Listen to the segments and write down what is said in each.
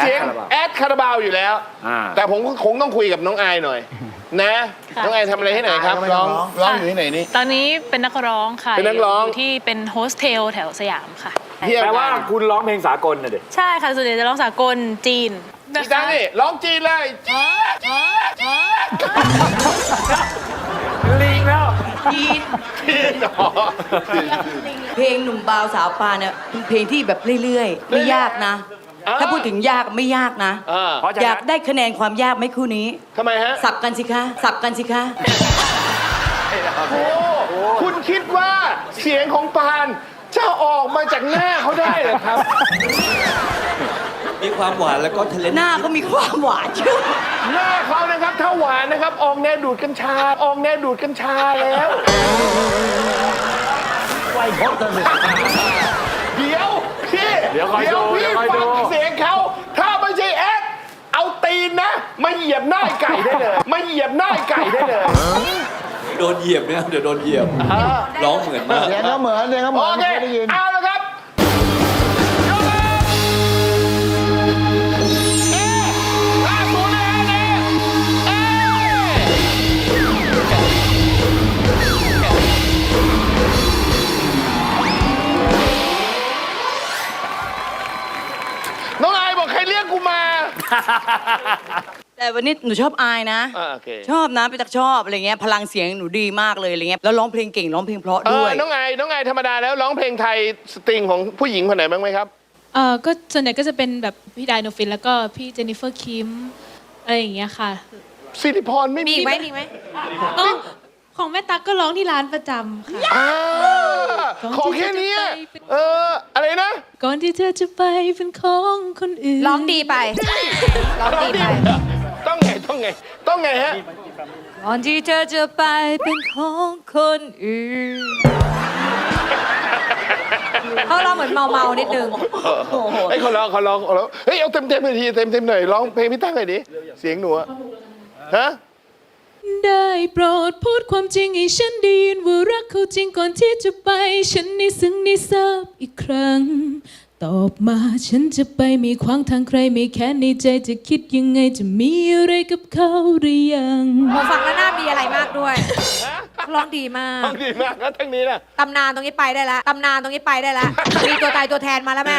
เสียงแอดคาราบาวแอดคาราบาวอยู่แล้วอ่าแต่ผมคงต้องคุยกับน้องอายหน่อย นะค่ะน้องอายทำอะไรให้ไหนครับอายก็ไม่ร้องร้องร้องอยู่ที่ไหนนี่ ตอนนี้เป็นนักร้องค่ะเป็นนักร้องยู่ที่เป็นโฮสเทลแถวสยามค่ะเที่ยวแปลว่ากันคุณร้องเพลงสากลน่ะเด็กใช่ค่ะส่วนใหญ่จะร้องสากลจีนอีกครั้งนี่ร้องจีนเลยลิงแล้วจีนเหรอเพลงหนุ่มบาวสาวปานเนี่ยเป็นเพลงที่แบบเรื่อยๆ ไม่ยากนะอ่า ถ้าพูดถึงยากไม่ยากนะ อ่าเพราะฉะอยานั้กนได้คะแนนความยากไหมคู่นี้ ทำไมฮะสับกันสิคะ สับกันสิคะ โอ้คุณคิดว่าเสียงของปานจะออกมาจากหน้าเขาได้เหรอครับ มีความหวานแล้วก็ทะเลนหน้าก็มีความหวานเชื่อหน้าเขานะครับถ้าหวานนะครับ ออกแนวดูดกัญชา ออกแนวดูดกัญชาแล้ว ไวพจน์เลยเดี๋ยวพี่เดี๋ยวคอยดูพี่เดี๋ยวคอย ฟั ดู งเสียงเขาถ้าไม่ใช่แอดเอาตี นนะมาเหยียบหน้าไก่ได้เลยมาเหยียบหน้าไก่ได้เลยโดนเหยียบเนี่ยเดี๋ยวโดนเหยียบร้องเหมือนมากเสียงเขาเหมือนเสียงเขาเหมืโออนเคไม่ได้ยินเอาละครับยกเลยเอ๊ะห้าศูนย์เลยฮะเอ๊ะน้องอายบอกใครเรียกกูมา แต่วันนี้หนูชอบอายนะ อ่าโอเคชอบนะไปตักชอบอะไรเงี้ยพลังเสียงหนูดีมากเลยอะไรเงี้ยแล้วร้องเพลงเก่งร้องเพลงเพราะเอด้อวย น้องไอน้องไอธรรมดาแล้วร้องเพลงไทยสตริงของผู้หญิงคนไหนบ้างไหมครับ เออก็ส่วนใหญ่ก็จะเป็นแบบพี่ไดโนฟิน แล้วก็พี่เจนนิเฟอร์คิมอะไรอย่างเงี้ยค่ะสิริพรไม่มีมีอีกไหมมีอีกไหมอ๋อของแม่ตั๊กก็ร้องที่ร้านประจำค่ะ อ่าขอแค่เนี้ยเออ อะไรนะก่อนที่เธอจะไปเป็นของคนอื่นร้องดีไปร้องดีไป ต้องไงต้องไง ต้องไงฮะ ก่อนที่เธอจะไปเป็นของคนอื่นเขาร้องเหมือนเมาเมาๆนิดนึง ไอ้ยขอร้องขอร้องขอร้องเฮ้ยเอาเต็มเต็มๆหน่อยทีเต็มเต็มๆหน่อยร้องเพลงพี่ตั้งหน่อยดิเสียงหนูอะฮะได้โปรดพูดความจริงให้ฉันได้ยินว่ารักเขาจริงก่อนที่จะไป ฉันนี่ซึ้งนี่ทราบอีกครั้ง ตอบมาฉันจะไปมีขวางทางใครไม่แค่ในใจจะคิดยังไงจะมีอะไรกับเขาหรือยังพอฟังแล้วน่ามีอะไรมากด้วยร้องดีมาฟักงดีมากนะทั้งนี้นะตำนานตรงนี้ไปได้แล้วตำนานตรงนี้ไปได้แล้วมีตัวตายตัวแทนมาแล้วแม่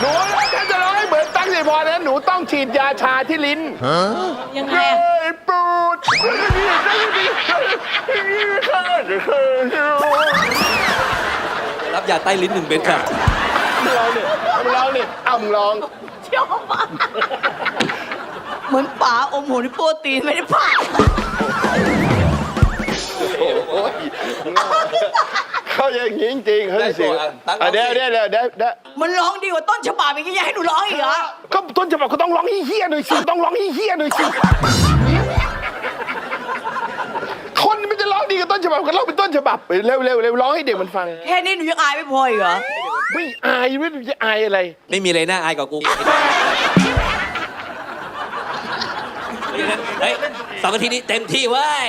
หนูถ้าจะร้องให้เหมือนตั้งสิริพรนะหนูต้องฉีดยาชาที่ลิ้นยังไงเฮ้อะยปูดรับยาใต้ลิ้นหนึ่งเม็ดค่ะ มึงร้องนี่มึงร้องนี่เอามึงร้องเหมือนป๋าอมหัวในโปรตีนไม่ได้ผ่าโอ้ยเขาอย่างนี้จริงๆเขาจะเสียงได้ตัวอะตั้งอะเดี๋ยวเอาสิเดี๋ยวเดี๋ยวเดี๋ยวเดี๋ยวมันร้องดีกว่าต้นฉบับอีกยังให้หนูร้องอีกเหรอ ก็ต้นฉบับก็ต้องร้องเฮี้ยๆหน่อยสิต้องร้องเฮี้ยๆหน่อยสิคนมันจะร้องดีกับต้นฉบับก็ร้องเป็นต้นฉบับไปเร็วเร็วเร็วร้องให้เด็กมันฟัง แค่นี้หนูยังอายไม่พออีกเหรอ ไม่อายไม่รู้จะอายอะไร ไม่มีอะไรน่าอายกว่ากูเฮ้ยสองนาทีนี้เต็มที่เว้ย